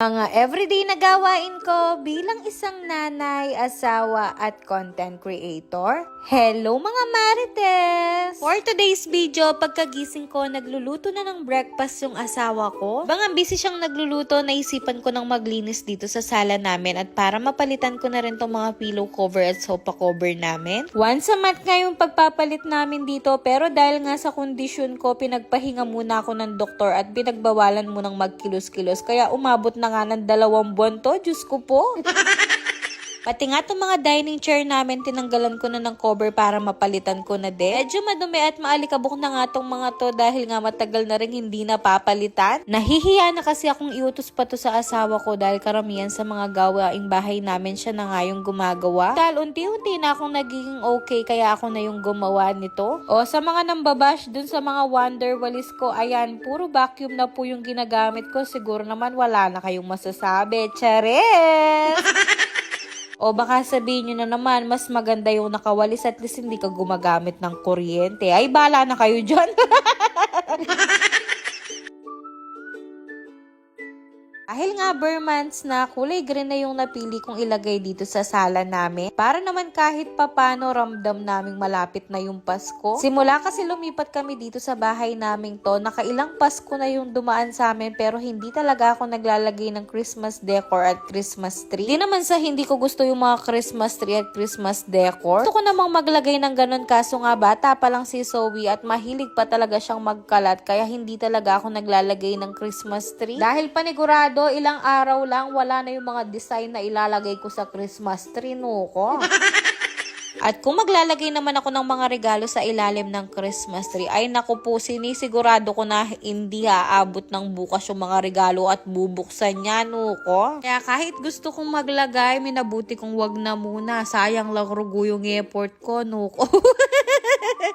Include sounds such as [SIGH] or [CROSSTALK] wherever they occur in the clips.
Mga everyday na gawain ko bilang isang nanay, asawa at content creator. Hello mga Marites! For today's video, pagkagising ko, nagluluto na ng breakfast yung asawa ko. Bang busy siyang nagluluto, naisipan ko ng maglinis dito sa sala namin at para mapalitan ko na rin tong mga pillow cover at sofa cover namin. Once a month nga yung pagpapalit namin dito pero dahil nga sa kondisyon ko, pinagpahinga muna ako ng doktor at pinagbawalan mo ng magkilos-kilos kaya umabot na nga ng dalawang buwan to. Diyos ko po. [LAUGHS] Pati nga itong mga dining chair namin, tinanggalan ko na ng cover para mapalitan ko na din. Medyo madumi at maalikabok na nga itong mga to dahil nga matagal na rin hindi napapalitan. Nahihiya na kasi akong iutos pa to sa asawa ko dahil karamihan sa mga gawaing bahay namin siya na nga yung gumagawa. Dahil unti-unti na akong nagiging okay kaya ako na yung gumawa nito. O sa mga nambabash dun sa mga wonder walis ko, ayan, puro vacuum na po yung ginagamit ko. Siguro naman wala na kayong masasabi. Charis! [LAUGHS] O baka sabihin nyo na naman, mas maganda yung nakawalis at least hindi ka gumagamit ng kuryente. Ay, bala na kayo dyan. [LAUGHS] Dahil nga Burmans na kulay green na yung napili kong ilagay dito sa sala namin. Para naman kahit papano ramdam naming malapit na yung Pasko. Simula kasi lumipat kami dito sa bahay naming to, nakailang Pasko na yung dumaan sa amin pero hindi talaga ako naglalagay ng Christmas decor at Christmas tree. Di naman sa hindi ko gusto yung mga Christmas tree at Christmas decor. Gusto ko namang maglagay ng ganun kaso nga bata pa lang si Zoe at mahilig pa talaga siyang magkalat kaya hindi talaga ako naglalagay ng Christmas tree. Dahil panigurado, ilang araw lang wala na yung mga design na ilalagay ko sa Christmas tree no ko. At kung maglalagay naman ako ng mga regalo sa ilalim ng Christmas tree, ay naku po, sinisigurado ko na hindi aabot ng bukas yung mga regalo at bubuksan niya, no ko. Kaya kahit gusto kong maglagay, minabuti kong wag na muna. Sayang lang rugo yung effort ko, no ko. [LAUGHS]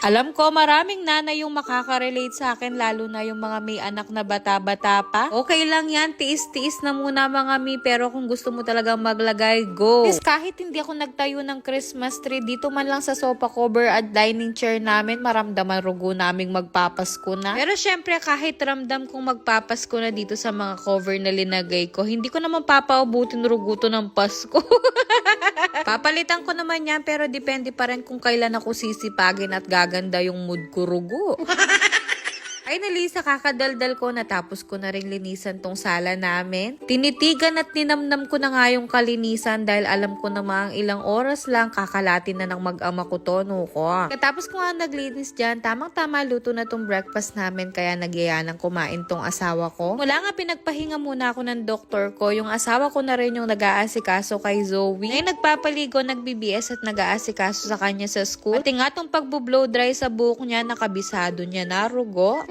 Alam ko, maraming nanay yung makaka-relate sa akin, lalo na yung mga may anak na bata-bata pa. Okay lang yan, tiis-tiis na muna mga mi, pero kung gusto mo talaga maglagay, go! Yes, kahit hindi ako nagtayo ng Christmas tree, dito man lang sa sofa cover at dining chair namin, maramdaman rugo naming magpapasko na. Pero syempre, kahit ramdam kong magpapasko na dito sa mga cover na linagay ko, hindi ko naman papaubutin rugo to ng Pasko. [LAUGHS] Papalitan ko naman yan pero depende pa rin kung kailan ako sisipagin at gaganda yung mood ko rugo. [LAUGHS] Ay nalisa kakadaldal ko natapos ko na rin linisan tong sala namin. Tinitigan at ninamnam ko na nga yung kalinisan dahil alam ko namang ilang oras lang kakalatin na ng mag-ama ko to no ko. Katapos ko nga naglinis dyan, tamang tama luto na tong breakfast namin kaya nagyaya ng kumain tong asawa ko. Mula nga pinagpahinga muna ako ng doktor ko, yung asawa ko na rin yung nag-aasikaso kay Zoe. Ngayon nagpapaligo, nag-BBS at nag-aasikaso sa kanya sa school. Pati nga tong pagbo-blow dry sa buhok niya, nakabisado niya na rugo.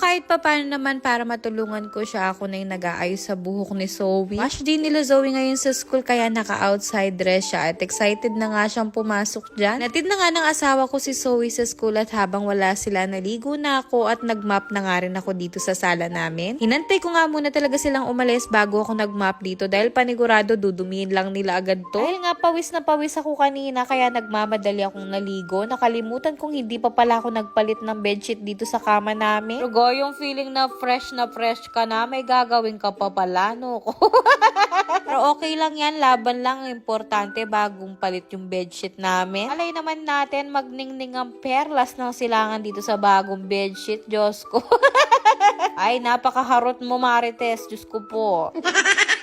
Kahit pa paano naman para matulungan ko siya, ako na yung nag-aayos sa buhok ni Zoe. Wash din nila Zoe ngayon sa school kaya naka-outside dress siya at excited na nga siyang pumasok dyan. Natid na nga ng asawa ko si Zoe sa school at habang wala sila, naligo na ako at nag-map na nga rin ako dito sa sala namin. Hinantay ko nga muna talaga silang umalis bago ako nag-map dito dahil panigurado dudumihin lang nila agad to. Dahil nga pawis na pawis ako kanina kaya nagmamadali akong naligo. Nakalimutan kong hindi pa pala ako nagpalit ng bedsheet dito sa kama namin. Yung feeling na fresh na fresh ka na, may gagawin ka pa pala, no? [LAUGHS] Pero okay lang yan, laban lang. Ang Importante, bagong palit yung bedsheet namin. Alay naman natin, magningning ang perlas ng silangan dito sa bagong bedsheet, Diyos ko. [LAUGHS] Ay, napakaharot mo, Marites. Diyos ko po. [LAUGHS]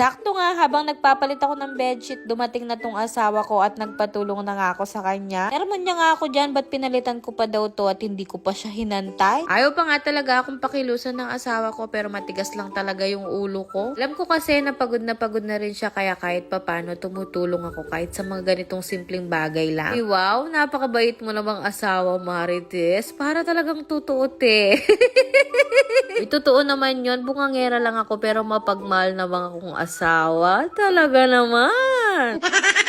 Sakto nga, habang nagpapalit ako ng bedsheet, dumating na tong asawa ko at nagpatulong na nga ako sa kanya. Nermon niya nga ako dyan, ba't pinalitan ko pa daw to at hindi ko pa siya hinantay? Ayaw pa nga talaga akong pakilusan ng asawa ko pero matigas lang talaga yung ulo ko. Alam ko kasi na pagod na pagod na rin siya kaya kahit papano tumutulong ako kahit sa mga ganitong simpleng bagay lang. Ay, wow, napakabait mo namang asawa, Marites. Para talagang totoo, te. [LAUGHS] Ay, totoo naman yon Bungangera lang ako pero mapagmahal naman akong asawa. Talaga naman. [LAUGHS]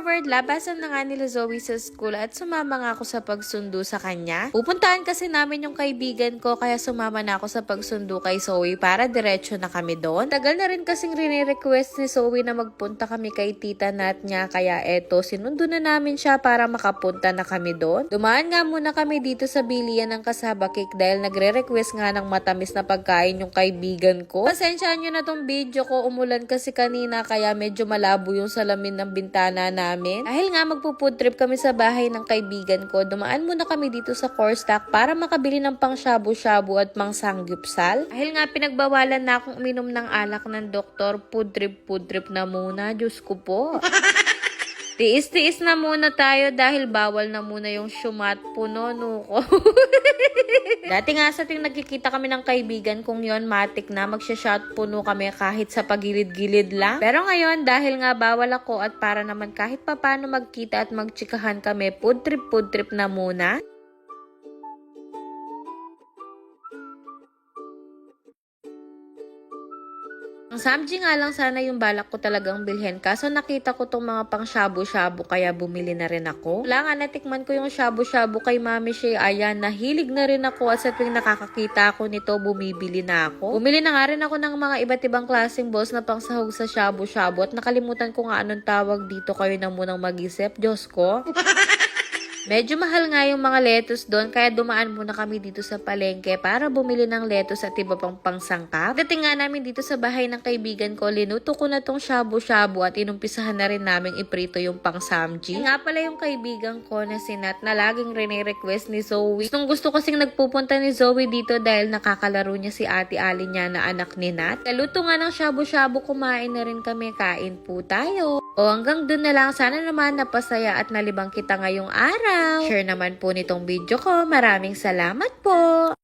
Forward, labasan na nga nila Zoe sa school at sumama nga ako sa pagsundo sa kanya. Pupuntahan kasi namin yung kaibigan ko kaya sumama na ako sa pagsundo kay Zoe para diretso na kami doon. Tagal na rin kasing rini-request ni Zoe na magpunta kami kay tita Nat niya kaya eto sinundo na namin siya para makapunta na kami doon. Dumaan nga muna kami dito sa bilian ng kasaba cake dahil nagre-request nga ng matamis na pagkain yung kaibigan ko. Pasensyahan nyo na tong video ko, umulan kasi kanina kaya medyo malabo yung salamin ng bintana namin. Dahil nga magpo-food trip kami sa bahay ng kaibigan ko, dumaan muna kami dito sa core stack para makabili ng pang shabu-shabu at pang sangyupsal. Dahil nga pinagbawalan na akong uminom ng alak ng doktor, food trip, food trip na muna. Diyos ko po. [LAUGHS] Tiis-tiis na muna tayo dahil bawal na muna yung shumat puno nuko. [LAUGHS] Dati nga sa ting nagkikita kami ng kaibigan kong yon matik na magsha-shot puno kami kahit sa pagilid-gilid lang. Pero ngayon dahil nga bawal ako at para naman kahit papano magkita at magtsikahan kami, food trip food trip na muna. Ang samji nga lang sana yung balak ko talagang bilhin. Kaso nakita ko tong mga pang shabu-shabu kaya bumili na rin ako. Wala nga natikman ko yung shabu-shabu kay Mami Shea. Ayan, nahilig na rin ako at sa tuwing nakakakita ako nito, bumibili na ako. Bumili na nga rin ako ng mga iba't ibang klaseng balls na pang sahog sa shabu-shabu at nakalimutan ko nga anong tawag dito kayo na munang mag-isip. Diyos ko. [LAUGHS] Medyo mahal nga yung mga lettuce doon kaya dumaan muna kami dito sa palengke para bumili ng lettuce at iba pang pangsangkap. Dating nga namin dito sa bahay ng kaibigan ko, linuto ko na tong shabu-shabu at inumpisahan na rin namin iprito yung pang. Nga pala yung kaibigan ko na si Nat na laging rene-request ni Zoe. Gustong gusto kasing nagpupunta ni Zoe dito dahil nakakalaro niya si Ate Ali niya na anak ni Nat. Kaluto nga ng shabu-shabu, kumain na rin kami. Kain po tayo. O hanggang dun na lang, sana naman napasaya at nalibang kita ngayong araw. Share naman po nitong video ko. Maraming salamat po.